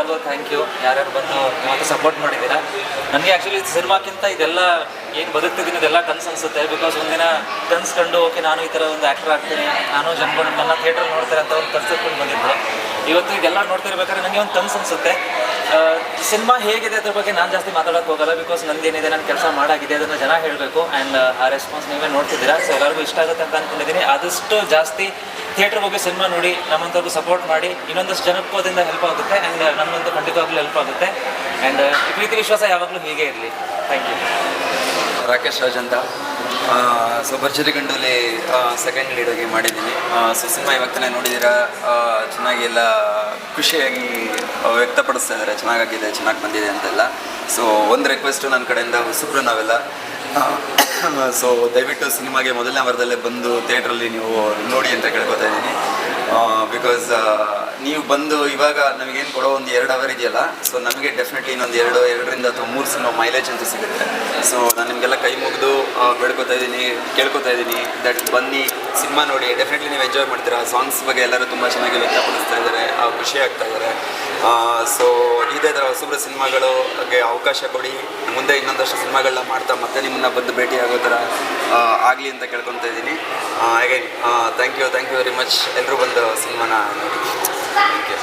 ಎಲ್ಲರಿಗೂ thank you ಯಾರ್ಯಾರು ಬಂದು ಮತ್ತೆ ಸಪೋರ್ಟ್ ಮಾಡಿದ್ದೀರಾ? ನನಗೆ ಆ್ಯಕ್ಚುಲಿ ಸಿನಿಮಾಕ್ಕಿಂತ ಇದೆಲ್ಲ ಏನು ಬದುಕ್ತಿದ್ದೀನಿ ಇದೆಲ್ಲ ಕನ್ಸು ಅನಿಸುತ್ತೆ ಬಿಕಾಸ್ ಒಂದಿನ ಕನ್ಸು ಕಂಡು, ಓಕೆ, ನಾನು ಈ ಥರ ಒಂದು ಆ್ಯಕ್ಟರ್ ಆಗ್ತೀನಿ, ನಾನು ಜನಗಳು ನನ್ನ ಥಿಯೇಟರ್ ನೋಡ್ತಾರೆ ಅಂತ ಒಂದು ಕನ್ಸೆಪ್ಟ್ ಬಂದಿದ್ದೆ ಇವತ್ತು ಇದೆಲ್ಲ ನೋಡ್ತಿರ್ಬೇಕಾದ್ರೆ ನನಗೆ ಒಂದು ಕನ್ಸು ಅನಿಸುತ್ತೆ. ಸಿನಿಮಾ ಹೇಗಿದೆ ಅದ್ರ ಬಗ್ಗೆ ನಾನು ಜಾಸ್ತಿ ಮಾತಾಡೋಕೆ ಹೋಗಲ್ಲ ಬಿಕಾಸ್ ನಂದೇನಿದೆ ನಾನು ಕೆಲಸ ಮಾಡಾಗಿದೆ, ಅದನ್ನು ಜನ ಹೇಳಬೇಕು ಆ್ಯಂಡ್ ಆ ರೆಸ್ಪಾನ್ಸ್ ನೀವೇ ನೋಡ್ತಿದ್ದೀರಾ ಸೊ ಎಲ್ಲರಿಗೂ ಇಷ್ಟ ಆಗುತ್ತೆ ಅಂತ ಅಂದ್ಕೊಂಡಿದ್ದೀನಿ ಆದಷ್ಟು ಜಾಸ್ತಿ ಥಿಯೇಟ್ರ್ ಹೋಗಿ ಸಿನಿಮಾ ನೋಡಿ ನಮ್ಮಂಥವ್ರು ಸಪೋರ್ಟ್ ಮಾಡಿ, ಇನ್ನೊಂದಷ್ಟು ಜನಕ್ಕೂ ಹೆಲ್ಪ್ ಆಗುತ್ತೆ ಆ್ಯಂಡ್ ನಮಗಂತೂ ಖಂಡಿತವಾಗ್ಲೂ ಹೆಲ್ಪ್ ಆಗುತ್ತೆ. ಆ್ಯಂಡ್ ಈ ಪ್ರೀತಿ ವಿಶ್ವಾಸ ಯಾವಾಗಲೂ ಹೀಗೆ ಇರಲಿ. ಥ್ಯಾಂಕ್ ಯು ರಾಕೇಶ್ ರಾಜ್ ಅಂತ ಸೊ ಭರ್ಜರಿ ಗಂಡಲ್ಲಿ ಸೆಕೆಂಡ್ ಲೀಡಾಗಿ ಮಾಡಿದ್ದೀನಿ. ಸೊ ಸಿನಿಮಾ ಇವಾಗ ತಾನೇ ನೋಡಿದ್ದೀರಾ? ಚೆನ್ನಾಗಿ ಎಲ್ಲ ಖುಷಿಯಾಗಿ ವ್ಯಕ್ತಪಡಿಸ್ತಾ ಇದ್ದಾರೆ. ಚೆನ್ನಾಗಾಗಿದೆ, ಚೆನ್ನಾಗಿ ಬಂದಿದೆ ಅಂತೆಲ್ಲ. ಸೊ ಒಂದು ರಿಕ್ವೆಸ್ಟು ನನ್ನ ಕಡೆಯಿಂದ ಹೊಸಬ್ರು ನಾವೆಲ್ಲ. ಸೊ ದಯವಿಟ್ಟು ಸಿನಿಮಾಗೆ ಮೊದಲನೇ ವಾರದಲ್ಲೇ ಬಂದು ಥಿಯೇಟ್ರಲ್ಲಿ ನೀವು ನೋಡಿ ಅಂತ ಕೇಳ್ಕೊತಾ ಇದ್ದೀನಿ. ಬಿಕಾಸ್ ನೀವು ಬಂದು ಇವಾಗ ನಮಗೇನು ಕೊಡೋ ಒಂದು ಎರಡು ಅವರ್ ಇದೆಯಲ್ಲ ಸೊ ನಮಗೆ ಡೆಫಿನೆಟ್ಲಿ ಇನ್ನೊಂದು ಎರಡು, ಎರಡರಿಂದ ಅಥವಾ ಮೂರು ಸಿನಿಮಾ ಮೈಲೇಜ್ ಅಂತೂ ಸಿಗುತ್ತೆ. ಸೊ ನಾನು ನಿಮಗೆಲ್ಲ ಕೈ ಮುಗಿದು ಬೇಡ್ಕೊತಾ ಇದ್ದೀನಿ, ಕೇಳ್ಕೊತಾ ಇದ್ದೀನಿ. ದಟ್ ಬನ್ನಿ, ಸಿನಿಮಾ ನೋಡಿ ಡೆಫಿನೆಟ್ಲಿ ನೀವು ಎಂಜಾಯ್ ಮಾಡ್ತೀರಾ. ಸಾಂಗ್ಸ್ ಬಗ್ಗೆ ಎಲ್ಲರೂ ತುಂಬ ಚೆನ್ನಾಗಿ ವ್ಯಕ್ತಪಡಿಸ್ತಾ ಇದ್ದಾರೆ ಖುಷಿ ಆಗ್ತಾ ಇದ್ದಾರೆ. ಸೊ ಇದೇ ಥರ ಹೊಸಬ್ರ ಸಿನಿಮಾಗಳಿಗೆ ಅವಕಾಶ ಕೊಡಿ. ಮುಂದೆ ಇನ್ನೊಂದಷ್ಟು ಸಿನಿಮಾಗಳನ್ನ ಮಾಡ್ತಾ ಮತ್ತೆ ನಿಮ್ಮನ್ನ ಬಂದು ಭೇಟಿ ಆಗೋ ಥರ ಆಗಲಿ ಅಂತ ಕೇಳ್ಕೊತಾ ಇದ್ದೀನಿ. ಹಾಗೆ thank you thank you very much ಎಲ್ಲರೂ ಬಂದು ಸಿನಿಮಾನ ನೋಡಿ. Thank you